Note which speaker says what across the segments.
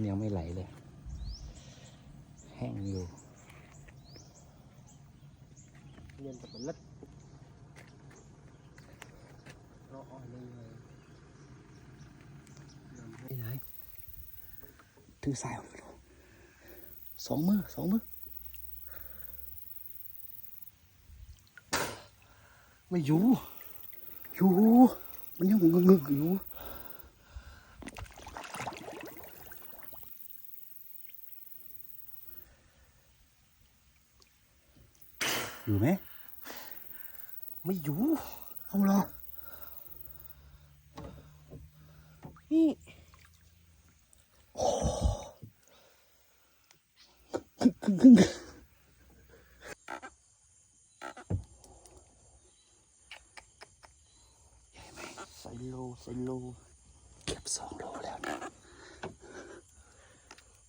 Speaker 1: ำยังไม่ไหลเลย แห้งอยู่
Speaker 2: เรียนกับเป็นเล็ดเราอ่อนเลยไปไหน
Speaker 1: ถือสายออกไปดูสองมือสองมือ
Speaker 2: ไม่อยู่
Speaker 1: อยู่มันยังงึกงึกๆอยู่ อยู่ไหม
Speaker 2: ไม่อยู่
Speaker 1: เอาเหรอ
Speaker 2: นี่ใส่โลใส่โล
Speaker 1: เก็บสองโลแล้วนะ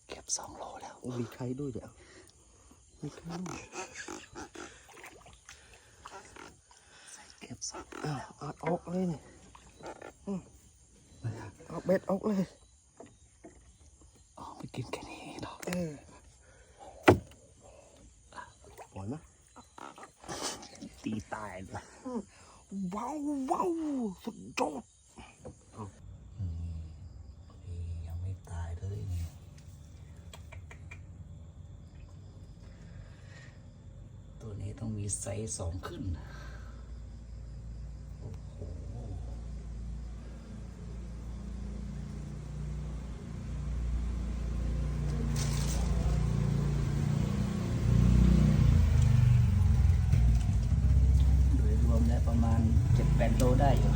Speaker 1: เก็บสองโลแล้ว
Speaker 2: มีใครด้วยเดี๋ยว มีใครด้วย
Speaker 1: ก็บสอง
Speaker 2: อ้าวเอาออกเลยเนี่ยอืมเอาเบ็ดออกเลย
Speaker 1: อ๋อไปกินแค่นี้เนาะ
Speaker 2: เออปล่อยไหม
Speaker 1: ตีตายเลย
Speaker 2: ว้าวว้าวสุดยอด
Speaker 1: ยังไม่ตายเลยนี่ตัวนี้ต้องมีไซส์สองขึ้นโประมาณ7-8โลได้อยู่